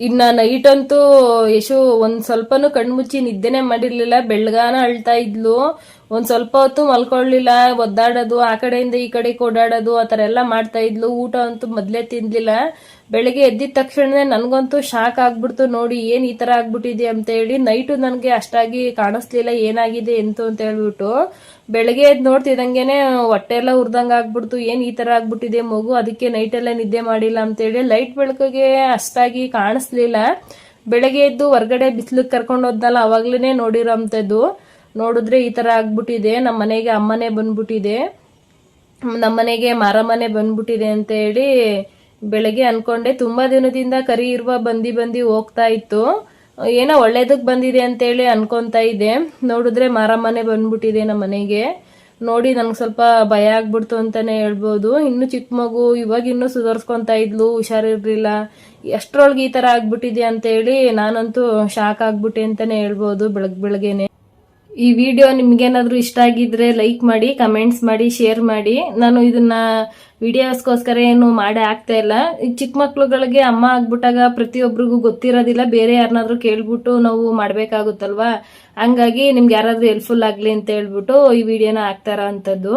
ಇನ್ನ ನೈಟ್ ಅಂತೂ ಯಶು ಒಂದ್ ಸ್ವಲ್ಪನೂ ಕಣ್ಮುಚ್ಚಿ ನಿದ್ದೆನೆ ಮಾಡಿರ್ಲಿಲ್ಲ ಬೆಳ್ಗಾನ ಅಳ್ತಾ ಇದ್ಲು. ಒಂದ್ ಸ್ವಲ್ಪ ಹೊತ್ತು ಮಲ್ಕೊಳ್ಲಿಲ್ಲ, ಒದ್ದಾಡೋದು, ಆ ಕಡೆಯಿಂದ ಈ ಕಡೆ ಓಡಾಡೋದು, ಆ ಥರ ಎಲ್ಲ ಮಾಡ್ತಾ ಇದ್ಲು. ಊಟ ಅಂತೂ ಮೊದ್ಲೇ ತಿನ್ಲಿಲ್ಲ ಬೆಳಿಗ್ಗೆ ಎದ್ದಿದ ತಕ್ಷಣ ನನ್ಗಂತೂ ಶಾಕ್ ಆಗ್ಬಿಡ್ತು. ನೋಡಿ, ಏನ್ ಈ ತರ ಆಗ್ಬಿಟ್ಟಿದೆ ಅಂತ ಹೇಳಿ ನೈಟು ನನಗೆ ಅಷ್ಟಾಗಿ ಕಾಣಿಸ್ಲಿಲ್ಲ, ಏನಾಗಿದೆ, ಎಂತು ಅಂತ ಹೇಳ್ಬಿಟ್ಟು. ಬೆಳಗ್ಗೆ ಎದ್ದು ನೋಡ್ತಿದ್ದಂಗೆನೆ ಹೊಟ್ಟೆ ಎಲ್ಲ ಉರ್ದಂಗೆ ಆಗ್ಬಿಡ್ತು. ಏನು ಈ ತರ ಆಗ್ಬಿಟ್ಟಿದೆ ಮಗು? ಅದಕ್ಕೆ ನೈಟ್ ಎಲ್ಲ ನಿದ್ದೆ ಮಾಡಿಲ್ಲ ಅಂತೇಳಿ ಲೈಟ್ ಬೆಳಕಿಗೆ ಅಷ್ಟಾಗಿ ಕಾಣಿಸ್ಲಿಲ್ಲ. ಬೆಳಗ್ಗೆ ಎದ್ದು ಹೊರ್ಗಡೆ ಬಿಸಿಲಿಗೆ ಕರ್ಕೊಂಡು ಹೋದ್ನಲ್ಲ ಅವಾಗ್ಲೇನೆ ನೋಡಿರೋ ಅಂಥದ್ದು ನೋಡಿದ್ರೆ ಈ ತರ ಆಗ್ಬಿಟ್ಟಿದೆ. ನಮ್ಮ ಮನೆಗೆ ಅಮ್ಮನೇ ಬಂದ್ಬಿಟ್ಟಿದೆ. ನಮ್ಮನೆಗೆ ಮಾರಮ್ಮನೆ ಬಂದ್ಬಿಟ್ಟಿದೆ ಅಂತ ಹೇಳಿ ಬೆಳಗ್ಗೆ ಅನ್ಕೊಂಡೆ. ತುಂಬಾ ದಿನದಿಂದ ಕರಿ ಇರುವ ಬಂದಿ ಬಂದಿ ಹೋಗ್ತಾ ಇತ್ತು. ಏನೋ ಒಳ್ಳೇದಕ್ಕೆ ಬಂದಿದೆ ಅಂತೇಳಿ ಅನ್ಕೊಂತಾ ಇದ್ದೆ. ನೋಡಿದ್ರೆ ಮಾರಮ್ಮನೆ ಬಂದ್ಬಿಟ್ಟಿದೆ ನಮ್ಮ ಮನೆಗೆ. ನೋಡಿ, ನನ್ಗೆ ಸ್ವಲ್ಪ ಭಯ ಆಗ್ಬಿಡ್ತು ಅಂತಾನೆ ಹೇಳ್ಬೋದು. ಇನ್ನು ಚಿಕ್ಕ ಮಗು ಇವಾಗ ಇನ್ನೂ ಸುಧಾರಿಸ್ಕೊಂತಾ ಇದ್ಲು, ಹುಷಾರಿರಲಿಲ್ಲ. ಎಷ್ಟ್ರೊಳಗೆ ಈ ತರ ಆಗ್ಬಿಟ್ಟಿದೆ ಅಂತೇಳಿ ನಾನಂತೂ ಶಾಕ್ ಆಗ್ಬಿಟ್ಟೆ ಅಂತಾನೆ ಹೇಳ್ಬೋದು ಬೆಳಗ್ ಬೆಳಗ್ಗೆನೆ. ಈ ವಿಡಿಯೋ ನಿಮ್ಗೇನಾದ್ರೂ ಇಷ್ಟ ಆಗಿದ್ರೆ ಲೈಕ್ ಮಾಡಿ ಕಮೆಂಟ್ಸ್ ಮಾಡಿ ಶೇರ್ ಮಾಡಿ. ನಾನು ಇದನ್ನ ವಿಡಿಯೋಸ್ಗೋಸ್ಕರ ಏನು ಮಾಡೇ ಆಗ್ತಾ ಇಲ್ಲ. ಈ ಚಿಕ್ಕ ಮಕ್ಳುಗಳಿಗೆ ಅಮ್ಮ ಆಗ್ಬಿಟ್ಟಾಗ ಪ್ರತಿಯೊಬ್ಬರಿಗೂ ಗೊತ್ತಿರೋದಿಲ್ಲ. ಬೇರೆ ಯಾರನ್ನಾದ್ರೂ ಕೇಳ್ಬಿಟ್ಟು ನಾವು ಮಾಡ್ಬೇಕಾಗುತ್ತಲ್ವಾ? ಹಂಗಾಗಿ ನಿಮ್ಗೆ ಯಾರಾದ್ರೂ ಹೆಲ್ಪ್ಫುಲ್ ಆಗ್ಲಿ ಅಂತ ಹೇಳ್ಬಿಟ್ಟು ಈ ವಿಡಿಯೋನ ಹಾಕ್ತಾರ ಅಂತದ್ದು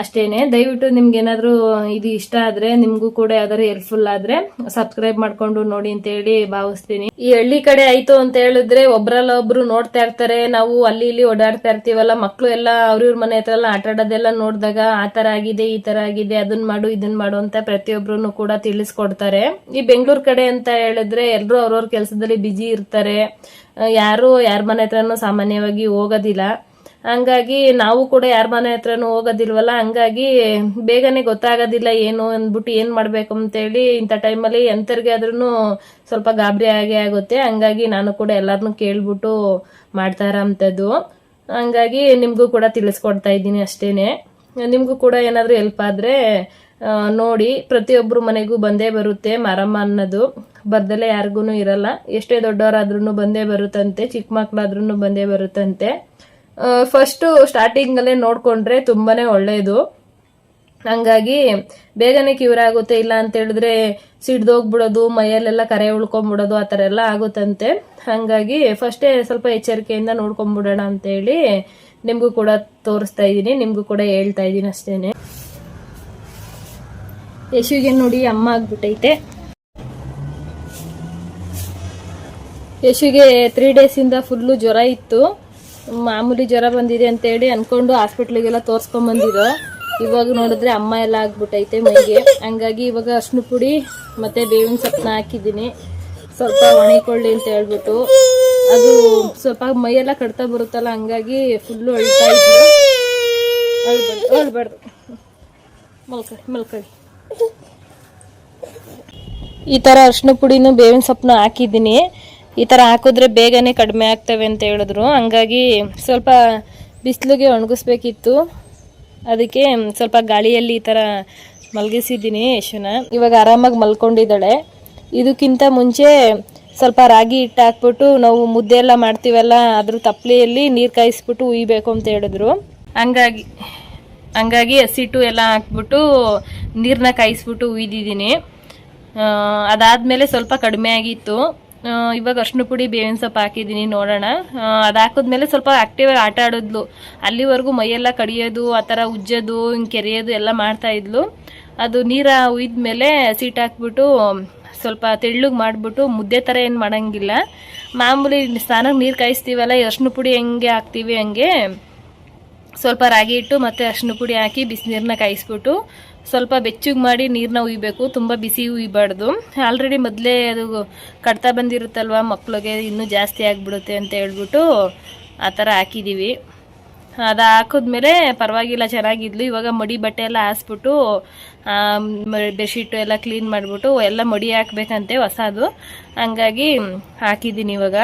ಅಷ್ಟೇನೆ. ದಯವಿಟ್ಟು ನಿಮ್ಗೆ ಏನಾದ್ರು ಇದು ಇಷ್ಟ ಆದ್ರೆ, ನಿಮ್ಗೂ ಕೂಡ ಯಾವ್ದಾದ್ರು ಹೆಲ್ಪ್ಫುಲ್ ಆದ್ರೆ ಸಬ್ಸ್ಕ್ರೈಬ್ ಮಾಡ್ಕೊಂಡು ನೋಡಿ ಅಂತ ಹೇಳಿ ಭಾವಿಸ್ತೀನಿ. ಈ ಹಳ್ಳಿ ಕಡೆ ಆಯ್ತು ಅಂತ ಹೇಳಿದ್ರೆ ಒಬ್ರಲ್ಲ ಒಬ್ರು ನೋಡ್ತಾ ಇರ್ತಾರೆ. ನಾವು ಅಲ್ಲಿ ಇಲ್ಲಿ ಓಡಾಡ್ತಾ ಇರ್ತೀವಲ್ಲ, ಮಕ್ಳು ಎಲ್ಲ ಅವ್ರಿವ್ರ ಮನೆ ಹತ್ರ ಎಲ್ಲ ಆಟ ಆಡೋದೆಲ್ಲ ನೋಡಿದಾಗ ಆ ತರ ಆಗಿದೆ, ಈ ತರ ಆಗಿದೆ ಅದನ್ನ ಮಾಡು ಇದನ್ನ ಮಾಡು ಅಂತ ಪ್ರತಿಯೊಬ್ಬರು ಕೂಡ ತಿಳಿಸ್ಕೊಡ್ತಾರೆ. ಈ ಬೆಂಗಳೂರು ಕಡೆ ಅಂತ ಹೇಳಿದ್ರೆ ಎಲ್ರು ಅವ್ರವ್ರ ಕೆಲಸದಲ್ಲಿ ಬಿಜಿ ಇರ್ತಾರೆ. ಯಾರು ಯಾರ ಮನೆ ಹತ್ರನೂ ಸಾಮಾನ್ಯವಾಗಿ ಹೋಗೋದಿಲ್ಲ. ಹಂಗಾಗಿ ನಾವು ಕೂಡ ಯಾರ ಮನೆ ಹತ್ರನೂ ಹೋಗೋದಿಲ್ವಲ್ಲ, ಹಂಗಾಗಿ ಬೇಗನೆ ಗೊತ್ತಾಗೋದಿಲ್ಲ ಏನು ಅಂದ್ಬಿಟ್ಟು ಏನು ಮಾಡಬೇಕು ಅಂತೇಳಿ ಇಂಥ ಟೈಮಲ್ಲಿ ಎಂತರ್ಗೆ ಆದ್ರೂ ಸ್ವಲ್ಪ ಗಾಬರಿ ಆಗೇ ಆಗುತ್ತೆ. ಹಂಗಾಗಿ ನಾನು ಕೂಡ ಎಲ್ಲಾರನ್ನೂ ಕೇಳ್ಬಿಟ್ಟು ಮಾಡ್ತಾ ಇರೋಂಥದ್ದು ಹಂಗಾಗಿ ನಿಮಗೂ ಕೂಡ ತಿಳಿಸ್ಕೊಡ್ತಾ ಇದ್ದೀನಿ ಅಷ್ಟೇನೆ. ನಿಮಗೂ ಕೂಡ ಏನಾದರೂ ಹೆಲ್ಪ್ ಆದರೆ ನೋಡಿ ಪ್ರತಿಯೊಬ್ಬರು ಮನೆಗೂ ಬಂದೇ ಬರುತ್ತೆ ಮರಮ್ಮ ಅನ್ನೋದು. ಬರ್ದಲ್ಲೇ ಯಾರಿಗೂ ಇರಲ್ಲ. ಎಷ್ಟೇ ದೊಡ್ಡವರಾದ್ರೂ ಬಂದೇ ಬರುತ್ತಂತೆ, ಚಿಕ್ಕ ಮಕ್ಕಳಾದ್ರೂ ಬಂದೇ ಬರುತ್ತಂತೆ. ಫಸ್ಟು ಸ್ಟಾರ್ಟಿಂಗಲ್ಲೇ ನೋಡ್ಕೊಂಡ್ರೆ ತುಂಬಾನೇ ಒಳ್ಳೆಯದು ಹಂಗಾಗಿ ಬೇಗನೆ ಕ್ಯೂರ್ ಆಗುತ್ತೆ, ಇಲ್ಲ ಅಂತ ಹೇಳಿದ್ರೆ ಸಿಡ್ದೋಗ್ಬಿಡೋದು ಮೈಯಲ್ಲೆಲ್ಲ ಕರೆ ಉಳ್ಕೊಂಬಿಡೋದು, ಆ ಥರ ಎಲ್ಲ ಆಗುತ್ತಂತೆ. ಹಂಗಾಗಿ ಫಸ್ಟೇ ಸ್ವಲ್ಪ ಎಚ್ಚರಿಕೆಯಿಂದ ನೋಡ್ಕೊಂಬಿಡೋಣ ಅಂತೇಳಿ ನಿಮಗೂ ಕೂಡ ತೋರಿಸ್ತಾ ಇದ್ದೀನಿ, ನಿಮಗೂ ಕೂಡ ಹೇಳ್ತಾ ಇದ್ದೀನಿ ಅಷ್ಟೇನೆ. ಯಶುಗೆ ನೋಡಿ ಅಮ್ಮ ಆಗ್ಬಿಟ್ಟೈತೆ. ಯಶುಗೆ ತ್ರೀ ಡೇಸಿಂದ ಫುಲ್ಲು ಜ್ವರ ಇತ್ತು. ಮಾಮೂಲಿ ಜ್ವರ ಬಂದಿದೆ ಅಂತೇಳಿ ಅನ್ಕೊಂಡು ಹಾಸ್ಪಿಟ್ಲಿಗೆಲ್ಲ ತೋರ್ಸ್ಕೊಂಬಂದಿರೋ ಇವಾಗ ನೋಡಿದ್ರೆ ಅಮ್ಮ ಎಲ್ಲ ಆಗ್ಬಿಟ್ಟೈತೆ ಮೈಗೆ. ಹಂಗಾಗಿ ಇವಾಗ ಅರ್ಶಿನ ಪುಡಿ ಮತ್ತೆ ಬೇವಿನ ಸೊಪ್ಪನ್ನ ಹಾಕಿದ್ದೀನಿ. ಸ್ವಲ್ಪ ಒಣಗಿಕೊಳ್ಳಿ ಅಂತ ಹೇಳ್ಬಿಟ್ಟು. ಅದು ಸ್ವಲ್ಪ ಮೈಯೆಲ್ಲ ಕಡ್ತಾ ಬರುತ್ತಲ್ಲ, ಹಂಗಾಗಿ ಫುಲ್ಲು ಅಳ್ತಾ ಇದ್ರು ಅಳ್ಬಾರ್ದು ಅಳ್ಬಾರ್ದು. ಮಲ್ಕೊಳ್ಳಿ ಈ ಥರ ಅರ್ಶಿನ ಪುಡಿನೂ ಬೇವಿನ ಸೊಪ್ಪನ್ನ ಹಾಕಿದ್ದೀನಿ. ಈ ಥರ ಹಾಕಿದ್ರೆ ಬೇಗನೆ ಕಡಿಮೆ ಆಗ್ತವೆ ಅಂತ ಹೇಳಿದ್ರು. ಹಂಗಾಗಿ ಸ್ವಲ್ಪ ಬಿಸಿಲಿಗೆ ಒಣಗಿಸ್ಬೇಕಿತ್ತು. ಅದಕ್ಕೆ ಸ್ವಲ್ಪ ಗಾಳಿಯಲ್ಲಿ ಈ ಥರ ಮಲಗಿಸಿದ್ದೀನಿ ಯಶುನ. ಇವಾಗ ಆರಾಮಾಗಿ ಮಲ್ಕೊಂಡಿದ್ದಾಳೆ. ಇದಕ್ಕಿಂತ ಮುಂಚೆ ಸ್ವಲ್ಪ ರಾಗಿ ಹಿಟ್ಟು ಹಾಕ್ಬಿಟ್ಟು ನಾವು ಮುದ್ದೆ ಎಲ್ಲ ಮಾಡ್ತೀವಲ್ಲ, ಅದ್ರ ತಪ್ಪಲೆಯಲ್ಲಿ ನೀರು ಕಾಯಿಸ್ಬಿಟ್ಟು ಉಯ್ಬೇಕು ಅಂತ ಹೇಳಿದ್ರು. ಹಂಗಾಗಿ ಹಂಗಾಗಿ ಹಸಿಟ್ಟು ಎಲ್ಲ ಹಾಕ್ಬಿಟ್ಟು ನೀರನ್ನ ಕಾಯಿಸ್ಬಿಟ್ಟು ಉಯ್ದಿದ್ದೀನಿ ಅದಾದಮೇಲೆ ಸ್ವಲ್ಪ ಕಡಿಮೆ ಆಗಿತ್ತು. ಇವಾಗ ಅರ್ಶಿನ ಪುಡಿ, ಬೇವಿನ ಸೊಪ್ಪು ಹಾಕಿದ್ದೀನಿ ನೋಡೋಣ. ಅದು ಹಾಕಿದ್ಮೇಲೆ ಸ್ವಲ್ಪ ಆಕ್ಟಿವ್ ಆಟ ಆಡಿದ್ಲು. ಅಲ್ಲಿವರೆಗೂ ಮೈಯೆಲ್ಲ ಕಡಿಯೋದು, ಆ ಥರ ಉಜ್ಜೋದು, ಹಿಂಗೆ ಕೆರೆಯೋದು ಎಲ್ಲ ಮಾಡ್ತಾ ಇದ್ಲು. ಅದು ನೀರ ಉಯ್ದ್ಮೇಲೆ ಸೀಟ್ ಹಾಕ್ಬಿಟ್ಟು, ಸ್ವಲ್ಪ ತೆಳ್ಳಗೆ ಮಾಡಿಬಿಟ್ಟು ಮುದ್ದೆ ಥರ ಏನು ಮಾಡೋಂಗಿಲ್ಲ. ಮಾಮೂಲಿ ಸ್ನಾನಕ್ಕೆ ನೀರು ಕಾಯಿಸ್ತೀವಲ್ಲ ಅರ್ಶಿನ ಪುಡಿ ಹೆಂಗೆ ಹಾಕ್ತೀವಿ ಹಂಗೆ. ಸ್ವಲ್ಪ ರಾಗಿ ಹಿಟ್ಟು ಮತ್ತು ಅರ್ಶಿನ ಪುಡಿ ಹಾಕಿ ಬಿಸಿನೀರನ್ನ ಕಾಯಿಸ್ಬಿಟ್ಟು ಸ್ವಲ್ಪ ಬೆಚ್ಚಗೆ ಮಾಡಿ ನೀರನ್ನ ಉಯ್ಬೇಕು. ತುಂಬ ಬಿಸಿ ಉಯ್ಬಾರ್ದು. ಆಲ್ರೆಡಿ ಮೊದಲೇ ಅದು ಕಡ್ತಾ ಬಂದಿರುತ್ತಲ್ವ ಮಕ್ಕಳಿಗೆ ಇನ್ನೂ ಜಾಸ್ತಿ ಆಗಿಬಿಡುತ್ತೆ ಅಂತ ಹೇಳ್ಬಿಟ್ಟು ಆ ಥರ ಹಾಕಿದ್ದೀವಿ ಅದು ಹಾಕಿದ್ಮೇಲೆ ಪರವಾಗಿಲ್ಲ, ಚೆನ್ನಾಗಿದ್ಲು. ಇವಾಗ ಮಡಿ ಬಟ್ಟೆ ಎಲ್ಲ ಹಾಸ್ಬಿಟ್ಟು ಬೆಡ್ಶೀಟು ಎಲ್ಲ ಕ್ಲೀನ್ ಮಾಡಿಬಿಟ್ಟು ಎಲ್ಲ ಮಡಿ ಹಾಕ್ಬೇಕಂತೆ ಹೊಸದು. ಹಂಗಾಗಿ ಹಾಕಿದ್ದೀನಿ ಇವಾಗ.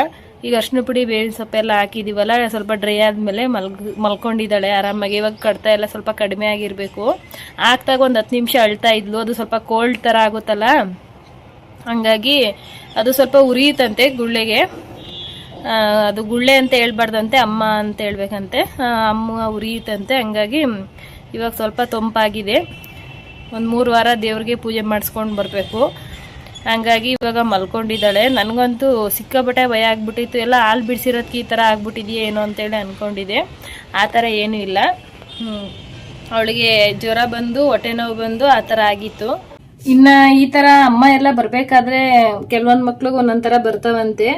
ಈಗ ಅರ್ಶಿನ ಪುಡಿ, ಬೇವಿನ ಸೊಪ್ಪೆಲ್ಲ ಹಾಕಿದೀವಲ್ಲ, ಸ್ವಲ್ಪ ಡ್ರೈ ಆದಮೇಲೆ ಮಲ್ಗ್, ಮಲ್ಕೊಂಡಿದ್ದಾಳೆ, ಆರಾಮಾಗಿ. ಇವಾಗ ಕಡ್ತಾ ಎಲ್ಲ ಸ್ವಲ್ಪ ಕಡಿಮೆ ಆಗಿರಬೇಕು. ಹಾಕ್ದಾಗ ಒಂದು ಹತ್ತು ನಿಮಿಷ ಅಳ್ತಾ ಇದ್ಲು, ಅದು ಸ್ವಲ್ಪ ಕೋಲ್ಡ್ ಥರ ಆಗುತ್ತಲ್ಲ? ಹಂಗಾಗಿ ಅದು ಸ್ವಲ್ಪ ಉರಿಯುತ್ತಂತೆ ಗುಳ್ಳೆಗೆ. ಅದು ಗುಳ್ಳೆ ಅಂತ ಹೇಳ್ಬಾರ್ದಂತೆ, ಅಮ್ಮ ಅಂತ ಹೇಳ್ಬೇಕಂತೆ. ಅಮ್ಮ ಉರಿಯುತ್ತಂತೆ, ಹಂಗಾಗಿ ಇವಾಗ ಸ್ವಲ್ಪ ತಂಪಾಗಿದೆ. ಒಂದು ಮೂರು ವಾರ ದೇವ್ರಿಗೆ ಪೂಜೆ ಮಾಡಿಸ್ಕೊಂಡು ಬರಬೇಕು. ಹಂಗಾಗಿ ಇವಾಗ ಮಲ್ಕೊಂಡಿದ್ದಾಳೆ. ನನಗಂತೂ ಸಿಕ್ಕಾಪಟ್ಟೆ ಭಯ ಆಗ್ಬಿಟ್ಟಿತ್ತು. ಎಲ್ಲ ಹಾಲು ಬಿಡಿಸಿರೋದಕ್ಕೆ ಈ ಥರ ಆಗ್ಬಿಟ್ಟಿದೆಯಾ ಏನೋ ಅಂತೇಳಿ ಅಂದ್ಕೊಂಡಿದ್ದೆ ಆ ಥರ ಏನೂ ಇಲ್ಲ. ಅವಳಿಗೆ ಜ್ವರ ಬಂದು, ಹೊಟ್ಟೆ ನೋವು ಬಂದು ಆ ಥರ ಆಗಿತ್ತು. ಇನ್ನ ಈ ತರ ಅಮ್ಮ ಎಲ್ಲ ಬರಬೇಕಾದ್ರೆ ಕೆಲವೊಂದು ಮಕ್ಳಿಗೆ ಒಂದೊಂದು ಥರ ಬರ್ತಾವಂತೆ.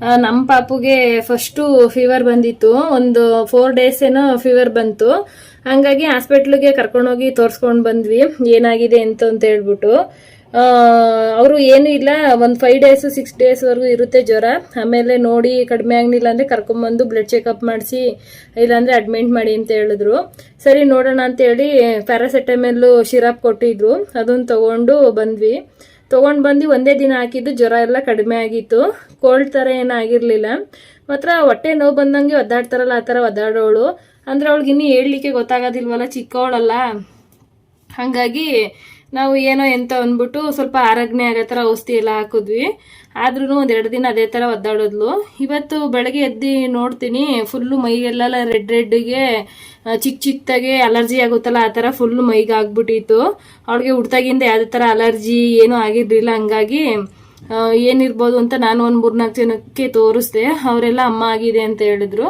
ನಮ್ಮ ನಮ್ ಪಾಪುಗೆ ಫಸ್ಟು ಫೀವರ್ ಬಂದಿತ್ತು. ಒಂದು ಫೋರ್ ಡೇಸ್ ಏನೋ ಫೀವರ್ ಬಂತು. ಹಂಗಾಗಿ ಹಾಸ್ಪಿಟ್ಲಿಗೆ ಕರ್ಕೊಂಡೋಗಿ ತೋರಿಸ್ಕೊಂಡು ಬಂದ್ವಿ. ಏನಾಗಿದೆ ಅಂತ ಅಂತ ಹೇಳ್ಬಿಟ್ಟು. ಅವರು ಏನು ಇಲ್ಲ, ಒಂದು ಫೈವ್ ಡೇಸ್ ಸಿಕ್ಸ್ ಡೇಸ್ವರೆಗೂ ಇರುತ್ತೆ ಜ್ವರ. ಆಮೇಲೆ ನೋಡಿ ಕಡಿಮೆ ಆಗಲಿಲ್ಲ ಅಂದರೆ ಕರ್ಕೊಂಬಂದು ಬ್ಲಡ್ ಚೆಕಪ್ ಮಾಡಿಸಿ, ಇಲ್ಲಾಂದರೆ ಅಡ್ಮಿಂಟ್ ಮಾಡಿ ಅಂತ ಹೇಳಿದ್ರು. ಸರಿ, ನೋಡೋಣ ಅಂತೇಳಿ ಪ್ಯಾರಾಸೆಟಮೆಲ್ಲು ಶಿರಾಪ್ ಕೊಟ್ಟಿದ್ರು. ಅದನ್ನು ತಗೊಂಡು ಬಂದ್ವಿ. ತೊಗೊಂಡು ಬಂದು ಒಂದೇ ದಿನ ಹಾಕಿದ್ದು ಜ್ವರ ಎಲ್ಲ ಕಡಿಮೆ ಆಗಿತ್ತು. ಕೋಲ್ಡ್ ಥರ ಏನಾಗಿರಲಿಲ್ಲ ಮಾತ್ರ ಹೊಟ್ಟೆ ನೋವು ಬಂದಂಗೆ ಒದ್ದಾಡ್ತಾರಲ್ಲ, ಆ ಥರ ಒದ್ದಾಡೋಳು. ಅಂದರೆ ಅವಳಿಗೆ ಇನ್ನೂ ಹೇಳಲಿಕ್ಕೆ ಗೊತ್ತಾಗೋದಿಲ್ವಲ್ಲ, ಚಿಕ್ಕವಳಲ್ಲ. ಹಾಗಾಗಿ ನಾವು ಏನೋ ಎಂತ ಅಂದ್ಬಿಟ್ಟು ಸ್ವಲ್ಪ ಆರಗ್ನೆ ಆಗೋ ಥರ ಔಷಧಿ ಎಲ್ಲ ಹಾಕಿದ್ವಿ. ಆದ್ರೂ ಒಂದೆರಡು ದಿನ ಅದೇ ಥರ ಒದ್ದಾಡೋದ್ಲು. ಇವತ್ತು ಬೆಳಗ್ಗೆ ಎದ್ದು ನೋಡ್ತೀನಿ ಫುಲ್ಲು ಮೈಗೆಲ್ಲ ರೆಡ್ ರೆಡ್ಗೆ ಚಿಕ್ಕ ಚಿಕ್ಕದಾಗೆ ಅಲರ್ಜಿ ಆಗುತ್ತಲ್ಲ ಆ ಥರ ಫುಲ್ಲು ಮೈಗೆ ಆಗ್ಬಿಟ್ಟಿತ್ತು ಅವಳಿಗೆ ಹುಡ್ತಾಗಿಂದ ಯಾವುದೇ ಥರ ಅಲರ್ಜಿ ಏನೂ ಆಗಿರಲಿಲ್ಲ, ಹಂಗಾಗಿ ಏನಿರ್ಬೋದು ಅಂತ ನಾನು ಒಂದು ಮೂರ್ನಾಲ್ಕು ಜನಕ್ಕೆ ತೋರಿಸ್ದೆ. ಅವರೆಲ್ಲ ಅಮ್ಮ ಆಗಿದೆ ಅಂತ ಹೇಳಿದ್ರು.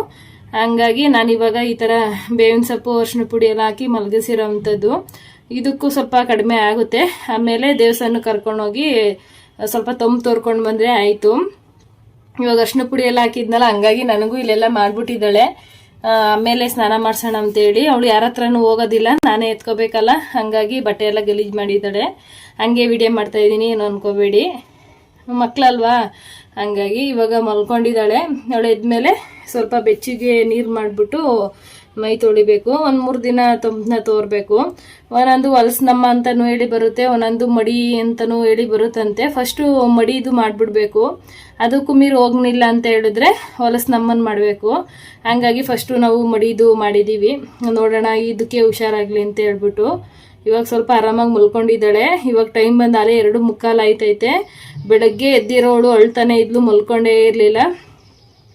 ಹಂಗಾಗಿ ನಾನು ಇವಾಗ ಈ ಥರ ಬೇವಿನ ಸೊಪ್ಪು ಅರ್ಶಿನ ಪುಡಿ ಎಲ್ಲ ಹಾಕಿ ಮಲಗಿಸಿರೋ ಅಂಥದ್ದು ಇದಕ್ಕೂ ಸ್ವಲ್ಪ ಕಡಿಮೆ ಆಗುತ್ತೆ. ಆಮೇಲೆ ದೇವಸ್ಥಾನ ಕರ್ಕೊಂಡೋಗಿ ಸ್ವಲ್ಪ ತಂಪು ತೋರ್ಕೊಂಡು ಬಂದರೆ ಆಯಿತು. ಇವಾಗ ಅರ್ಶಿನ ಪುಡಿ ಎಲ್ಲ ಹಾಕಿದ್ನಲ್ಲ, ಹಂಗಾಗಿ ನನಗೂ ಇಲ್ಲೆಲ್ಲ ಮಾಡ್ಬಿಟ್ಟಿದ್ದಾಳೆ. ಆಮೇಲೆ ಸ್ನಾನ ಮಾಡ್ಸೋಣ ಅಂತೇಳಿ ಅವಳು ಯಾರ ಹತ್ರನೂ ಹೋಗೋದಿಲ್ಲ, ನಾನೇ ಎತ್ಕೋಬೇಕಲ್ಲ, ಹಂಗಾಗಿ ಬಟ್ಟೆ ಎಲ್ಲ ಗಲೀಜು ಮಾಡಿದ್ದಾಳೆ. ಹಂಗೆ ವಿಡಿಯೋ ಮಾಡ್ತಾ ಇದ್ದೀನಿ, ಏನು ಅನ್ಕೋಬೇಡಿ. ಮಕ್ಕಳಲ್ವಾ ಹಂಗಾಗಿ ಇವಾಗ ಮಲ್ಕೊಂಡಿದ್ದಾಳೆ. ಅವಳು ಎದ್ಮೇಲೆ ಸ್ವಲ್ಪ ಬೆಚ್ಚಿಗೆ ನೀರು ಮಾಡಿಬಿಟ್ಟು ಮೈ ತೊಳಿಬೇಕು, ಒಂದು ಮೂರು ದಿನ ತಂಪನ ತೋರಬೇಕು. ಒಂದೊಂದು ಹೊಲಸನಮ್ಮ ಅಂತಲೂ ಹೇಳಿ ಬರುತ್ತೆ, ಒಂದೊಂದು ಮಡಿ ಅಂತಲೂ ಹೇಳಿ ಬರುತ್ತಂತೆ. ಫಸ್ಟು ಮಡಿದು ಮಾಡಿಬಿಡ್ಬೇಕು. ಅದಕ್ಕೂ ಮೀರು ಹೋಗ್ನಿಲ್ಲ ಅಂತ ಹೇಳಿದ್ರೆ ಹೊಲಸನಮ್ಮನ ಮಾಡಬೇಕು. ಹಂಗಾಗಿ ಫಸ್ಟು ನಾವು ಮಡಿದು ಮಾಡಿದ್ದೀವಿ ನೋಡೋಣ, ಇದಕ್ಕೆ ಹುಷಾರಾಗಲಿ ಅಂತ ಹೇಳ್ಬಿಟ್ಟು. ಇವಾಗ ಸ್ವಲ್ಪ ಆರಾಮಾಗಿ ಮಲ್ಕೊಂಡಿದ್ದಾಳೆ. ಇವಾಗ ಟೈಮ್ ಬಂದು ಅಲ್ಲೇ ಎರಡು ಮುಕ್ಕಾಲು ಆಯ್ತೈತೆ. ಬೆಳಗ್ಗೆ ಎದ್ದಿರೋಳು ಅಳ್ತಾನೆ ಇದ್ಲು, ಮಲ್ಕೊಂಡೇ ಇರಲಿಲ್ಲ.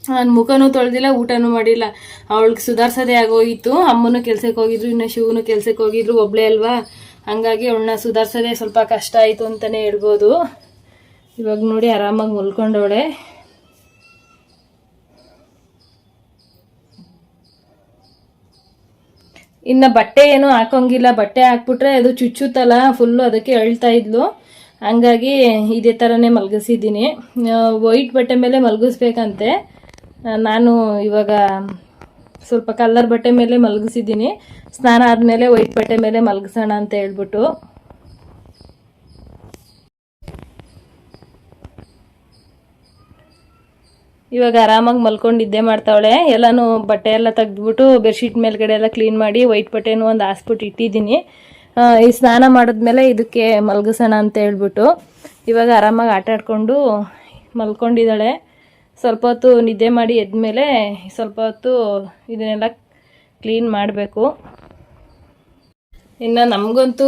ನಾನು ಮುಖನೂ ತೊಳೆದಿಲ್ಲ, ಊಟನೂ ಮಾಡಿಲ್ಲ. ಅವಳಿಗೆ ಸುಧಾರ್ಸೋದೇ ಆಗೋಗಿತ್ತು. ಅಮ್ಮನೂ ಕೆಲ್ಸಕ್ಕೆ ಹೋಗಿದ್ರು, ಇನ್ನು ಶಿವನು ಕೆಲ್ಸಕ್ಕೆ ಹೋಗಿದ್ರು, ಒಬ್ಳೇ ಅಲ್ವಾ? ಹಂಗಾಗಿ ಅವಳನ್ನ ಸುಧಾರ್ಸೋದೇ ಸ್ವಲ್ಪ ಕಷ್ಟ ಆಯಿತು ಅಂತಲೇ ಹೇಳ್ಬೋದು. ಇವಾಗ ನೋಡಿ ಆರಾಮಾಗಿ ಮಲ್ಕೊಂಡವಳೆ. ಇನ್ನು ಬಟ್ಟೆ ಏನು ಹಾಕೋಂಗಿಲ್ಲ. ಬಟ್ಟೆ ಹಾಕ್ಬಿಟ್ರೆ ಅದು ಚುಚ್ಚುತ್ತಲ್ಲ ಫುಲ್ಲು ಅದಕ್ಕೆ ಅಳ್ತಾ ಇದ್ಲು. ಹಂಗಾಗಿ ಇದೇ ಥರನೇ ಮಲಗಿಸಿದ್ದೀನಿ. ವೈಟ್ ಬಟ್ಟೆ ಮೇಲೆ ಮಲಗಿಸ್ಬೇಕಂತೆ. ನಾನು ಇವಾಗ ಸ್ವಲ್ಪ ಕಲ್ಲರ್ ಬಟ್ಟೆ ಮೇಲೆ ಮಲಗಿಸಿದ್ದೀನಿ. ಸ್ನಾನ ಆದಮೇಲೆ ವೈಟ್ ಬಟ್ಟೆ ಮೇಲೆ ಮಲಗಿಸೋಣ ಅಂತ ಹೇಳ್ಬಿಟ್ಟು. ಇವಾಗ ಆರಾಮಾಗಿ ಮಲ್ಕೊಂಡು ನಿದ್ದೆ ಮಾಡ್ತಾವಳೆ. ಎಲ್ಲನೂ ಬಟ್ಟೆ ಎಲ್ಲ ತೆಗೆದ್ಬಿಟ್ಟು ಬೆಡ್ಶೀಟ್ ಮೇಲ್ಗಡೆ ಎಲ್ಲ ಕ್ಲೀನ್ ಮಾಡಿ ವೈಟ್ ಬಟ್ಟೆನೂ ಒಂದು ಹಾಸ್ಬಿಟ್ಟು ಇಟ್ಟಿದ್ದೀನಿ. ಈ ಸ್ನಾನ ಮಾಡಿದ್ಮೇಲೆ ಇದಕ್ಕೆ ಮಲಗಿಸೋಣ ಅಂತ ಹೇಳ್ಬಿಟ್ಟು. ಇವಾಗ ಆರಾಮಾಗಿ ಆಟ ಆಡ್ಕೊಂಡು ಮಲ್ಕೊಂಡಿದ್ದಾಳೆ. ಸ್ವಲ್ಪ ಹೊತ್ತು ನಿದ್ದೆ ಮಾಡಿ ಎದ್ಮೇಲೆ ಸ್ವಲ್ಪ ಹೊತ್ತು ಇದನ್ನೆಲ್ಲ ಕ್ಲೀನ್ ಮಾಡಬೇಕು. ಇನ್ನು ನಮಗಂತೂ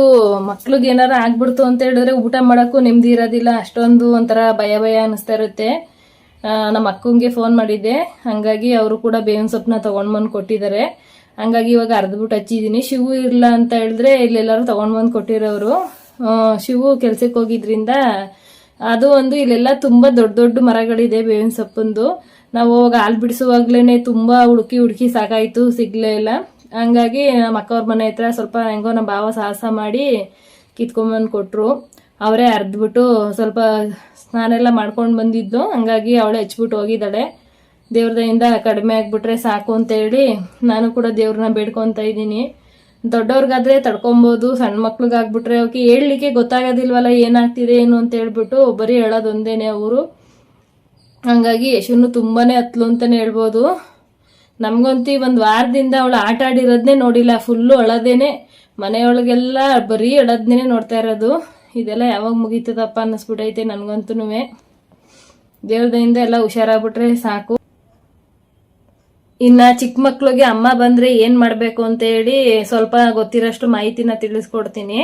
ಮಕ್ಳಿಗೆ ಏನಾರ ಆಗ್ಬಿಡ್ತು ಅಂತ ಹೇಳಿದ್ರೆ ಊಟ ಮಾಡೋಕ್ಕೂ ನೆಮ್ಮದಿ ಇರೋದಿಲ್ಲ. ಅಷ್ಟೊಂದು ಒಂಥರ ಭಯ ಭಯ ಅನ್ನಿಸ್ತಾ ಇರುತ್ತೆ. ನಮ್ಮ ಅಕ್ಕಂಗೆ ಫೋನ್ ಮಾಡಿದ್ದೆ. ಹಂಗಾಗಿ ಅವರು ಕೂಡ ಬೇವಿನ ಸೊಪ್ಪನ್ನ ತೊಗೊಂಡು ಬಂದು ಕೊಟ್ಟಿದ್ದಾರೆ. ಹಂಗಾಗಿ ಇವಾಗ ಅರ್ಧಬಿಟ್ಟು ಹಚ್ಚಿದ್ದೀನಿ ಶಿವು ಇರಲ್ಲ ಅಂತ ಹೇಳಿದ್ರೆ ಇಲ್ಲೆಲ್ಲರೂ ತೊಗೊಂಡು ಬಂದು ಕೊಟ್ಟಿರೋರು ಶಿವು ಕೆಲ್ಸಕ್ಕೆ ಹೋಗಿದ್ರಿಂದ ಅದು ಒಂದು ಇಲ್ಲೆಲ್ಲ ತುಂಬ ದೊಡ್ಡ ದೊಡ್ಡ ಮರಗಳಿದೆ ಬೇವಿನ ಸೊಪ್ಪಂದು. ನಾವು ಅವಾಗ ಹಾಲು ಬಿಡಿಸುವಾಗ್ಲೇ ತುಂಬ ಹುಡುಕಿ ಹುಡುಕಿ ಸಾಕಾಯಿತು ಸಿಗ್ಲೇ ಇಲ್ಲ. ಹಂಗಾಗಿ ನಮ್ಮ ಅಕ್ಕವ್ರ ಮನೆ ಹತ್ರ ಸ್ವಲ್ಪ ಹೆಂಗೋ ನಮ್ಮ ಭಾವ ಸಾಹಸ ಮಾಡಿ ಕಿತ್ಕೊಂಬಂದು ಕೊಟ್ಟರು ಅವರೇ ಅರ್ದ್ಬಿಟ್ಟು ಸ್ವಲ್ಪ ಸ್ನಾನ ಎಲ್ಲ ಮಾಡ್ಕೊಂಡು ಬಂದಿದ್ದು. ಹಂಗಾಗಿ ಅವಳೆ ಹಚ್ಬಿಟ್ಟು ಹೋಗಿದ್ದಾಳೆ. ದೇವ್ರದಿಂದ ಕಡಿಮೆ ಆಗಿಬಿಟ್ರೆ ಸಾಕು ಅಂತೇಳಿ ನಾನು ಕೂಡ ದೇವ್ರನ್ನ ಬೇಡ್ಕೊತಾ ಇದ್ದೀನಿ. ದೊಡ್ಡವ್ರಿಗಾದ್ರೆ ತಡ್ಕೊಬೋದು ಸಣ್ಣ ಮಕ್ಳಿಗಾಗ್ಬಿಟ್ರೆ ಅವಕ್ಕೆ ಹೇಳಲಿಕ್ಕೆ ಗೊತ್ತಾಗೋದಿಲ್ವಲ್ಲ ಏನಾಗ್ತಿದೆ ಏನು ಅಂತ ಹೇಳ್ಬಿಟ್ಟು ಬರೀ ಹೇಳೋದೊಂದೇನೆ ಅವರು. ಹಂಗಾಗಿ ಯಶುನು ತುಂಬಾ ಹತ್ಲು ಅಂತಲೇ ಹೇಳ್ಬೋದು. ನಮಗಂತೂ ಒಂದು ವಾರದಿಂದ ಅವಳು ಆಟ ಆಡಿರೋದನ್ನೇ ನೋಡಿಲ್ಲ ಫುಲ್ಲು ಅಳೋದೇನೆ. ಮನೆಯೊಳಗೆಲ್ಲ ಬರೀ ಅಳೋದನ್ನೇ ನೋಡ್ತಾ ಇರೋದು. ಇದೆಲ್ಲ ಯಾವಾಗ ಮುಗೀತದಪ್ಪ ಅನ್ನಿಸ್ಬಿಟ್ಟೈತೆ ನನಗಂತೂ ದೇವ್ರದಿಂದ ಎಲ್ಲ ಹುಷಾರಾಗ್ಬಿಟ್ರೆ ಸಾಕು. ಇನ್ನ ಚಿಕ್ಕ ಮಕ್ಳಿಗೆ ಅಮ್ಮ ಬಂದ್ರೆ ಏನ್ ಮಾಡ್ಬೇಕು ಅಂತ ಹೇಳಿ ಸ್ವಲ್ಪ ಗೊತ್ತಿರೋಷ್ಟು ಮಾಹಿತಿನ ತಿಳಿಸ್ಕೊಡ್ತೀನಿ.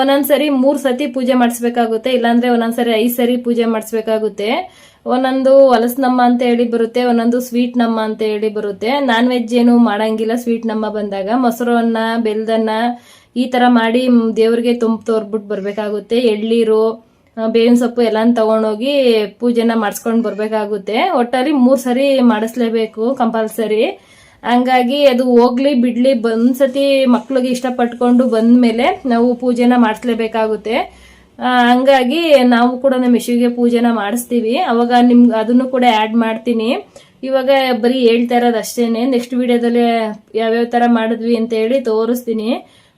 ಒಂದೊಂದ್ಸರಿ ಮೂರ್ ಸತಿ ಪೂಜೆ ಮಾಡಿಸ್ಬೇಕಾಗುತ್ತೆ, ಇಲ್ಲಾಂದ್ರೆ ಒಂದೊಂದ್ಸರಿ ಐದ್ ಸರಿ ಪೂಜೆ ಮಾಡಿಸ್ಬೇಕಾಗುತ್ತೆ. ಒಂದೊಂದು ಹೊಲಸ್ನಮ್ಮ ಅಂತ ಹೇಳಿ ಬರುತ್ತೆ, ಒಂದೊಂದು ಸ್ವೀಟ್ ನಮ್ಮ ಅಂತ ಹೇಳಿ ಬರುತ್ತೆ. ನಾನ್ ವೆಜ್ ಏನು ಮಾಡಂಗಿಲ್ಲ ಸ್ವೀಟ್ ನಮ್ಮ ಬಂದಾಗ. ಮೊಸರು ಅನ್ನ, ಬೆಲ್ದನ್ನ ಈ ತರ ಮಾಡಿ ದೇವ್ರಿಗೆ ತುಂಬ ತೋರ್ಬಿಟ್ಟು ಬರ್ಬೇಕಾಗುತ್ತೆ. ಎಳ್ಳೀರು ಬೇವಿನ ಸೊಪ್ಪು ಎಲ್ಲಾನು ತಗೊಂಡೋಗಿ ಪೂಜೆನ ಮಾಡಿಸ್ಕೊಂಡು ಬರಬೇಕಾಗುತ್ತೆ. ಒಟ್ಟಲ್ಲಿ ಮೂರು ಸರಿ ಮಾಡಿಸ್ಲೇಬೇಕು ಕಂಪಲ್ಸರಿ. ಹಂಗಾಗಿ ಅದು ಹೋಗ್ಲಿ ಬಿಡ್ಲಿ ಒಂದ್ಸತಿ ಮಕ್ಳಿಗೆ ಇಷ್ಟಪಟ್ಕೊಂಡು ಬಂದ್ಮೇಲೆ ನಾವು ಪೂಜೆನ ಮಾಡಿಸ್ಲೇಬೇಕಾಗುತ್ತೆ. ಹಂಗಾಗಿ ನಾವು ಕೂಡ ನಮ್ಮ ಯಶುವಿಗೆ ಪೂಜೆನ ಮಾಡಿಸ್ತೀವಿ. ಅವಾಗ ನಿಮ್ಗೆ ಅದನ್ನು ಕೂಡ ಆ್ಯಡ್ ಮಾಡ್ತೀನಿ. ಇವಾಗ ಬರೀ ಹೇಳ್ತಾ ಇರೋದು ಅಷ್ಟೇನೆ. ನೆಕ್ಸ್ಟ್ ವಿಡಿಯೋದಲ್ಲಿ ಯಾವ್ಯಾವ ಥರ ಮಾಡಿದ್ವಿ ಅಂತ ಹೇಳಿ ತೋರಿಸ್ತೀನಿ.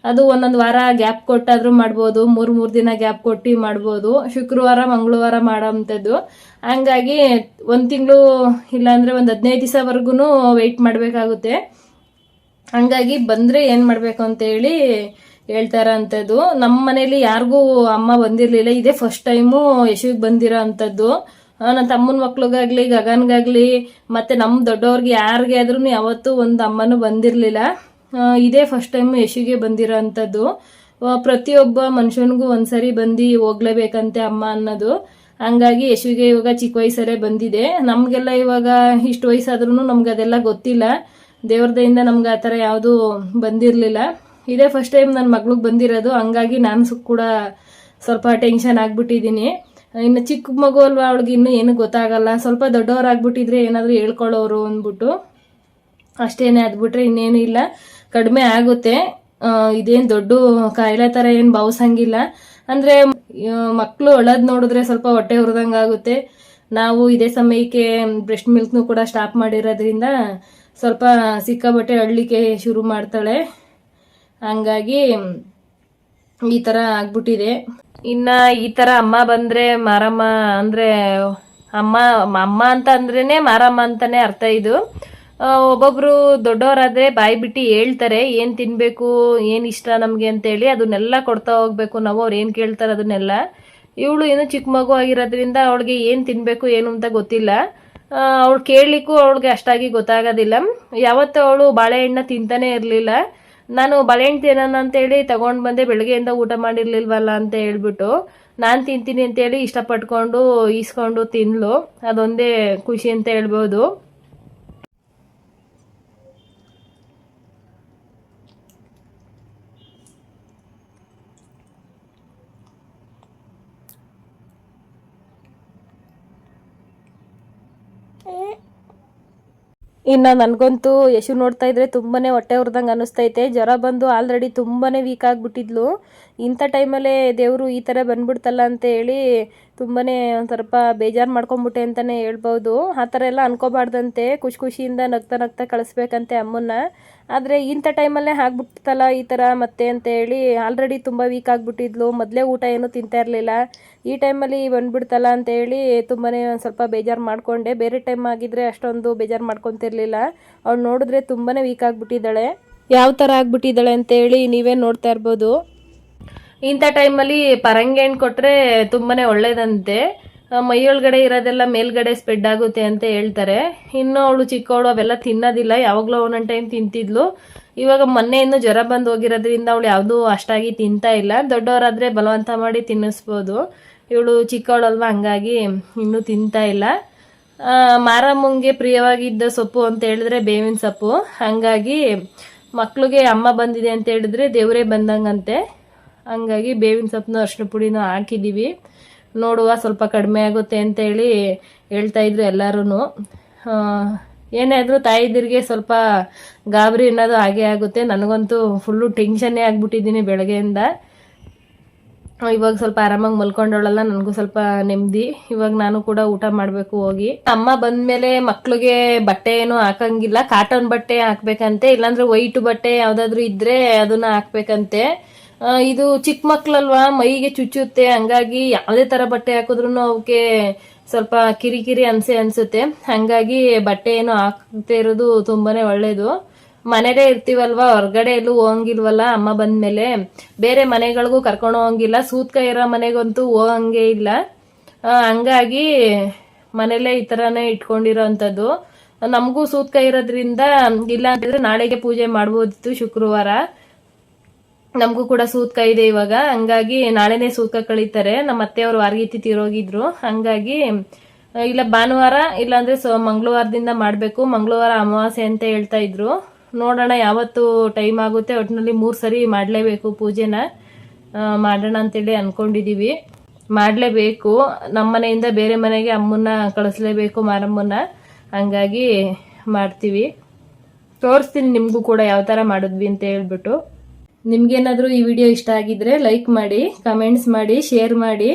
ಅದು ಒಂದೊಂದು ವಾರ ಗ್ಯಾಪ್ ಕೊಟ್ಟಾದ್ರೂ ಮಾಡ್ಬೋದು, ಮೂರು ಮೂರು ದಿನ ಗ್ಯಾಪ್ ಕೊಟ್ಟು ಮಾಡ್ಬೋದು, ಶುಕ್ರವಾರ, ಮಂಗಳವಾರ ಮಾಡೋ ಅಂಥದ್ದು ಹಂಗಾಗಿ ಒಂದು ತಿಂಗಳು ಇಲ್ಲಾಂದರೆ ಒಂದು ಹದಿನೈದು ದಿವಸವರೆಗೂ ವೆಯ್ಟ್ ಮಾಡಬೇಕಾಗುತ್ತೆ. ಹಂಗಾಗಿ ಬಂದ್ರೆ ಏನು ಮಾಡಬೇಕು ಅಂತ ಹೇಳಿ ಹೇಳ್ತಾರ ಅಂತದ್ದು. ನಮ್ಮ ಮನೇಲಿ ಯಾರಿಗೂ ಅಮ್ಮ ಬಂದಿರಲಿಲ್ಲ, ಇದೇ ಫಸ್ಟ್ ಟೈಮು ಯಶುವಿಗೆ ಬಂದಿರೋ ಅಂಥದ್ದು ನನ್ನ ತಮ್ಮನ ಮಕ್ಳಿಗಾಗ್ಲಿ, ಗಗನ್ಗಾಗ್ಲಿ, ಮತ್ತೆ ನಮ್ಮ ದೊಡ್ಡವ್ರಿಗೆ ಯಾರಿಗೆ ಆದ್ರೂ ಯಾವತ್ತೂ ಒಂದು ಅಮ್ಮನೂ ಬಂದಿರಲಿಲ್ಲ. ಇದೇ ಫಸ್ಟ್ ಟೈಮ್ ಯಶಿಗೆ ಬಂದಿರೋ ಅಂಥದ್ದು. ಪ್ರತಿಯೊಬ್ಬ ಮನುಷ್ಯನಿಗೂ ಒಂದ್ಸರಿ ಬಂದು ಹೋಗ್ಲೇಬೇಕಂತೆ ಅಮ್ಮ ಅನ್ನೋದು. ಹಂಗಾಗಿ ಯಶುವಿಗೆ ಇವಾಗ ಚಿಕ್ಕ ವಯಸ್ಸಲ್ಲೇ ಬಂದಿದೆ. ನಮಗೆಲ್ಲ ಇವಾಗ ಇಷ್ಟು ವಯಸ್ಸಾದ್ರೂ ನಮ್ಗೆ ಅದೆಲ್ಲ ಗೊತ್ತಿಲ್ಲ. ದೇವ್ರ ದಯಿಂದ ನಮ್ಗೆ ಆ ಥರ ಯಾವುದು ಬಂದಿರಲಿಲ್ಲ. ಇದೇ ಫಸ್ಟ್ ಟೈಮ್ ನನ್ನ ಮಗಳಿಗೆ ಬಂದಿರೋದು. ಹಂಗಾಗಿ ನಾನು ಕೂಡ ಸ್ವಲ್ಪ ಟೆನ್ಷನ್ ಆಗಿಬಿಟ್ಟಿದ್ದೀನಿ. ಇನ್ನು ಚಿಕ್ಕ ಮಗು ಅಲ್ವಾ, ಅವಳಿಗೆ ಇನ್ನೂ ಏನು ಗೊತ್ತಾಗಲ್ಲ. ಸ್ವಲ್ಪ ದೊಡ್ಡವರಾಗ್ಬಿಟ್ಟಿದ್ರೆ ಏನಾದರೂ ಹೇಳ್ಕೊಳ್ಳೋರು ಅಂದ್ಬಿಟ್ಟು. ಅಷ್ಟೇನೆ ಅದ್ಬಿಟ್ರೆ ಇನ್ನೇನು ಇಲ್ಲ. ಕಡಿಮೆ ಆಗುತ್ತೆ. ಇದೇನ್ ದೊಡ್ಡ ಕಾಯಿಲೆ ತರ ಏನು ಭಾವಿಸಂಗಿಲ್ಲ ಅಂದ್ರೆ ಮಕ್ಕಳು ಒಳದ್ ನೋಡಿದ್ರೆ ಸ್ವಲ್ಪ ಹೊಟ್ಟೆ ಹುರಿದಂಗೆ ಆಗುತ್ತೆ. ನಾವು ಇದೇ ಸಮಯಕ್ಕೆ ಬ್ರೆಸ್ಟ್ ಮಿಲ್ಕ್ನು ಕೂಡ ಸ್ಟಾಪ್ ಮಾಡಿರೋದ್ರಿಂದ ಸ್ವಲ್ಪ ಸಿಕ್ಕಾಬಟ್ಟೆ ಅಳ್ಳಿಕೆ ಶುರು ಮಾಡ್ತಾಳೆ. ಹಂಗಾಗಿ ಈ ತರ ಆಗ್ಬಿಟ್ಟಿದೆ. ಇನ್ನ ಈ ತರ ಅಮ್ಮ ಬಂದ್ರೆ ಮಾರಮ್ಮ ಅಂದ್ರೆ ಅಮ್ಮ ಅಮ್ಮ ಅಂತ ಅಂದ್ರೇನೆ ಮಾರಮ್ಮ ಅಂತಾನೆ ಅರ್ಥ ಇದು. ಒಬ್ಬೊಬ್ರು ದೊಡ್ಡವರಾದ್ರೆ ಬಾಯಿ ಬಿಟ್ಟು ಹೇಳ್ತಾರೆ, ಏನು ತಿನ್ಬೇಕು, ಏನು ಇಷ್ಟ ನಮಗೆ ಅಂತೇಳಿ ಅದನ್ನೆಲ್ಲ ಕೊಡ್ತಾ ಹೋಗ್ಬೇಕು ನಾವು, ಅವ್ರು ಏನು ಕೇಳ್ತಾರೆ ಅದನ್ನೆಲ್ಲ. ಇವಳು ಏನು ಚಿಕ್ಕ ಮಗು ಆಗಿರೋದ್ರಿಂದ ಅವಳಿಗೆ ಏನು ತಿನ್ಬೇಕು, ಏನು ಅಂತ ಗೊತ್ತಿಲ್ಲ. ಅವಳು ಕೇಳಲಿಕ್ಕೂ ಅವಳಿಗೆ ಅಷ್ಟಾಗಿ ಗೊತ್ತಾಗೋದಿಲ್ಲ. ಯಾವತ್ತೂ ಅವಳು ಬಾಳೆಹಣ್ಣ ತಿಂತಾನೆ ಇರಲಿಲ್ಲ. ನಾನು ಬಾಳೆಹಣ್ಣು ತಿನ್ನೋಣ ಅಂತೇಳಿ ತಗೊಂಡು ಬಂದೆ, ಬೆಳಗ್ಗೆಯಿಂದ ಊಟ ಮಾಡಿರ್ಲಿಲ್ವಲ್ಲ ಅಂತ ಹೇಳ್ಬಿಟ್ಟು. ನಾನು ತಿಂತೀನಿ ಅಂತೇಳಿ ಇಷ್ಟಪಟ್ಕೊಂಡು ಈಸ್ಕೊಂಡು ತಿನ್ಲು. ಅದೊಂದೇ ಖುಷಿ ಅಂತ ಹೇಳ್ಬೋದು. ಇನ್ನು ನನಗಂತೂ ಯಶು ನೋಡ್ತಾ ಇದ್ರೆ ತುಂಬಾನೇ ಹೊಟ್ಟೆ ಉರ್ದಂಗೆ ಅನಿಸ್ತೈತೆ ಜ್ವರ ಬಂದು ಆಲ್ರೆಡಿ ತುಂಬಾನೇ ವೀಕ್ ಆಗಿಬಿಟ್ಟಿದ್ಲು. ಇಂಥ ಟೈಮಲ್ಲೇ ದೇವರು ಈ ಥರ ಬಂದ್ಬಿಡ್ತಲ್ಲ ಅಂತ ಹೇಳಿ ತುಂಬಾನೇ ಒಂದು ಸ್ವಲ್ಪ ಬೇಜಾರು ಮಾಡ್ಕೊಂಬಿಟ್ಟೆ ಅಂತಲೇ ಹೇಳ್ಬೋದು. ಆ ಥರ ಎಲ್ಲ ಅನ್ಕೋಬಾರ್ದಂತೆ, ಖುಷಿ ಖುಷಿಯಿಂದ ನಗ್ತಾ ನಗ್ತಾ ಕಳಿಸ್ಬೇಕಂತೆ ಅಮ್ಮನ್ನ. ಆದರೆ ಇಂಥ ಟೈಮಲ್ಲೇ ಆಗ್ಬಿಡ್ತಲ್ಲ ಈ ಥರ ಮತ್ತೆ ಅಂತ ಹೇಳಿ ಆಲ್ರೆಡಿ ತುಂಬ ವೀಕ್ ಆಗಿಬಿಟ್ಟಿದ್ಲು. ಮೊದಲೇ ಊಟ ಏನೂ ತಿಂತಾ ಇರಲಿಲ್ಲ. ಈ ಟೈಮಲ್ಲಿ ಬಂದುಬಿಡ್ತಲ್ಲ ಅಂತೇಳಿ ತುಂಬಾ ಒಂದು ಸ್ವಲ್ಪ ಬೇಜಾರು ಮಾಡಿಕೊಂಡೆ. ಬೇರೆ ಟೈಮ್ ಆಗಿದ್ರೆ ಅಷ್ಟೊಂದು ಬೇಜಾರು ಮಾಡ್ಕೊತಿರ್ಲಿಲ್ಲ. ಅವ್ಳು ನೋಡಿದ್ರೆ ತುಂಬಾ ವೀಕ್ ಆಗಿಬಿಟ್ಟಿದ್ದಾಳೆ. ಯಾವ ಥರ ಆಗಿಬಿಟ್ಟಿದ್ದಾಳೆ ಅಂತೇಳಿ ನೀವೇ ನೋಡ್ತಾ ಇರ್ಬೋದು. ಇಂಥ ಟೈಮಲ್ಲಿ ಪರಂಗಿ ಹಣ್ಣು ಕೊಟ್ಟರೆ ತುಂಬನೇ ಒಳ್ಳೇದಂತೆ. ಮೈಯೊಳಗಡೆ ಇರೋದೆಲ್ಲ ಮೇಲ್ಗಡೆ ಸ್ಪ್ರೆಡ್ ಆಗುತ್ತೆ ಅಂತ ಹೇಳ್ತಾರೆ. ಇನ್ನು ಅವಳು ಚಿಕ್ಕವಳು ಅವೆಲ್ಲ ತಿನ್ನೋದಿಲ್ಲ. ಯಾವಾಗಲೂ ಒಂದೊಂದು ಟೈಮ್ ತಿಂತಿದ್ಲು. ಇವಾಗ ಮೊನ್ನೆ ಇನ್ನೂ ಜ್ವರ ಬಂದು ಹೋಗಿರೋದ್ರಿಂದ ಅವಳು ಯಾವುದೂ ಅಷ್ಟಾಗಿ ತಿಂತಾ ಇಲ್ಲ. ದೊಡ್ಡವರಾದರೆ ಬಲವಂತ ಮಾಡಿ ತಿನ್ನಿಸ್ಬೋದು. ಇವಳು ಚಿಕ್ಕವಳಲ್ವ, ಹಂಗಾಗಿ ಇನ್ನೂ ತಿಂತಾ ಇಲ್ಲ. ಮಾರಮ್ಮಂಗೆ ಪ್ರಿಯವಾಗಿದ್ದ ಸೊಪ್ಪು ಅಂತ ಹೇಳಿದ್ರೆ ಬೇವಿನ ಸೊಪ್ಪು. ಹಂಗಾಗಿ ಮಕ್ಳಿಗೆ ಅಮ್ಮ ಬಂದಿದೆ ಅಂತ ಹೇಳಿದ್ರೆ ದೇವರೇ ಬಂದಂಗಂತೆ. ಹಂಗಾಗಿ ಬೇವಿನ ಸೊಪ್ಪನ ಅರ್ಶಿನ ಪುಡಿನೂ ಹಾಕಿದ್ದೀವಿ ನೋಡುವ ಸ್ವಲ್ಪ ಕಡಿಮೆ ಆಗುತ್ತೆ ಅಂತೇಳಿ ಹೇಳ್ತಾ ಇದ್ರು ಎಲ್ಲರೂ ಏನೇ ಆದರೂ ತಾಯಿದಿರಿಗೆ ಸ್ವಲ್ಪ ಗಾಬರಿ ಅನ್ನೋದು ಹಾಗೆ ಆಗುತ್ತೆ. ನನಗಂತೂ ಫುಲ್ಲು ಟೆನ್ಷನ್ನೇ ಆಗಿಬಿಟ್ಟಿದ್ದೀನಿ ಬೆಳಗ್ಗೆಯಿಂದ. ಇವಾಗ ಸ್ವಲ್ಪ ಆರಾಮಾಗಿ ಮಲ್ಕೊಂಡವಳಲ್ಲ, ನನಗೂ ಸ್ವಲ್ಪ ನೆಮ್ಮದಿ ಇವಾಗ ನಾನು ಕೂಡ ಊಟ ಮಾಡಬೇಕು ಹೋಗಿ. ಅಮ್ಮ ಬಂದ್ಮೇಲೆ ಮಕ್ಳಿಗೆ ಬಟ್ಟೆ ಏನು ಹಾಕಂಗಿಲ್ಲ. ಕಾಟನ್ ಬಟ್ಟೆ ಹಾಕ್ಬೇಕಂತೆ, ಇಲ್ಲಾಂದ್ರೆ ವೈಟ್ ಬಟ್ಟೆ ಯಾವ್ದಾದ್ರು ಇದ್ರೆ ಅದನ್ನ ಹಾಕ್ಬೇಕಂತೆ. ಇದು ಚಿಕ್ಕ ಮಕ್ಳಲ್ವಾ, ಮೈಗೆ ಚುಚ್ಚುತ್ತೆ, ಹಂಗಾಗಿ ಯಾವುದೇ ತರ ಬಟ್ಟೆ ಹಾಕಿದ್ರು ಅವಕ್ಕೆ ಸ್ವಲ್ಪ ಕಿರಿಕಿರಿ ಅನ್ಸೆ ಅನ್ಸುತ್ತೆ. ಹಂಗಾಗಿ ಬಟ್ಟೆ ಏನು ಹಾಕ್ತಾ ಇರೋದು ತುಂಬಾನೇ ಒಳ್ಳೇದು. ಮನೇಲೇ ಇರ್ತೀವಲ್ವಾ? ಹೊರ್ಗಡೆ ಎಲ್ಲೂ ಹೋಗಂಗಿಲ್ವಲ್ಲ? ಅಮ್ಮ ಬಂದ್ಮೇಲೆ ಬೇರೆ ಮನೆಗಳಿಗೂ ಕರ್ಕೊಂಡು ಹೋಗಂಗಿಲ್ಲ. ಸೂತ್ಕ ಇರೋ ಮನೆಗಂತೂ ಹೋಗಂಗೆ ಇಲ್ಲ. ಹಂಗಾಗಿ ಮನೇಲೇ ಈ ಥರನೇ ಇಟ್ಕೊಂಡಿರೋ ಅಂಥದ್ದು. ನಮಗೂ ಸೂತ್ಕ ಇರೋದ್ರಿಂದ ಇಲ್ಲ ಅಂತಂದ್ರೆ ನಾಳೆಗೆ ಪೂಜೆ ಮಾಡ್ಬೋದಿತ್ತು ಶುಕ್ರವಾರ. ನಮಗೂ ಕೂಡ ಸೂತ್ಕ ಇದೆ ಇವಾಗ. ಹಂಗಾಗಿ ನಾಳೆನೇ ಸೂತ್ಕ ಕಳೀತಾರೆ. ನಮ್ಮ ಅತ್ತೆಯವರು ವಾರ್ಗೀತಿ ತಿರೋಗಿದ್ರು ಹಂಗಾಗಿ ಇಲ್ಲ, ಭಾನುವಾರ, ಇಲ್ಲಾಂದ್ರೆ ಸೊ, ಮಂಗಳವಾರದಿಂದ ಮಾಡಬೇಕು. ಮಂಗಳವಾರ ಅಮಾವಾಸ್ಯೆ ಅಂತ ಹೇಳ್ತಾ ಇದ್ರು. ನೋಡೋಣ ಯಾವತ್ತು ಟೈಮ್ ಆಗುತ್ತೆ. ಒಟ್ಟಿನಲ್ಲಿ ಮೂರು ಸರಿ ಮಾಡಲೇಬೇಕು ಪೂಜೆನ. ಮಾಡೋಣ ಅಂತೇಳಿ ಅಂದ್ಕೊಂಡಿದ್ದೀವಿ ಮಾಡಲೇಬೇಕು. ನಮ್ಮ ಮನೆಯಿಂದ ಬೇರೆ ಮನೆಗೆ ಅಮ್ಮನ್ನ ಕಳಿಸ್ಲೇಬೇಕು, ಮಾರಮ್ಮನ್ನ. ಹಂಗಾಗಿ ಮಾಡ್ತೀವಿ. ತೋರಿಸ್ತೀನಿ ನಿಮಗೂ ಕೂಡ ಯಾವ ಥರ ಮಾಡಿದ್ವಿ ಅಂತ ಹೇಳ್ಬಿಟ್ಟು. ನಿಮಗೇನಾದರೂ ಈ ವಿಡಿಯೋ ಇಷ್ಟ ಆಗಿದ್ರೆ ಲೈಕ್ ಮಾಡಿ ಕಮೆಂಟ್ಸ್ ಮಾಡಿ ಶೇರ್ ಮಾಡಿ.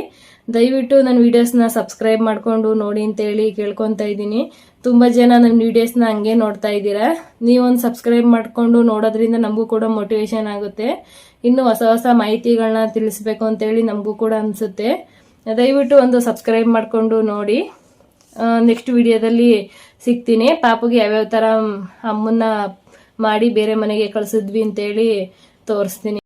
ದಯವಿಟ್ಟು ನನ್ನ ವಿಡಿಯೋಸ್ನ ಸಬ್ಸ್ಕ್ರೈಬ್ ಮಾಡಿಕೊಂಡು ನೋಡಿ ಅಂತೇಳಿ ಕೇಳ್ಕೊತಾ ಇದ್ದೀನಿ. ತುಂಬ ಜನ ನನ್ನ ವಿಡಿಯೋಸ್ನ ಹಂಗೆ ನೋಡ್ತಾ ಇದ್ದೀರಾ. ನೀವೊಂದು ಸಬ್ಸ್ಕ್ರೈಬ್ ಮಾಡಿಕೊಂಡು ನೋಡೋದ್ರಿಂದ ನಮಗೂ ಕೂಡ ಮೋಟಿವೇಶನ್ ಆಗುತ್ತೆ. ಇನ್ನು ಹೊಸ ಹೊಸ ಮಾಹಿತಿಗಳನ್ನ ತಿಳಿಸ್ಬೇಕು ಅಂತೇಳಿ ನಮಗೂ ಕೂಡ ಅನಿಸುತ್ತೆ. ದಯವಿಟ್ಟು ಒಂದು ಸಬ್ಸ್ಕ್ರೈಬ್ ಮಾಡಿಕೊಂಡು ನೋಡಿ. ನೆಕ್ಸ್ಟ್ ವಿಡಿಯೋದಲ್ಲಿ ಸಿಗ್ತೀನಿ. ಪಾಪುಗೆ ಯಾವ್ಯಾವ ಥರ ಅಮ್ಮನ್ನ ಮಾಡಿ ಬೇರೆ ಮನೆಗೆ ಕಳಿಸಿದ್ವಿ ಅಂತೇಳಿ ತೋರಿಸ್ತೀನಿ.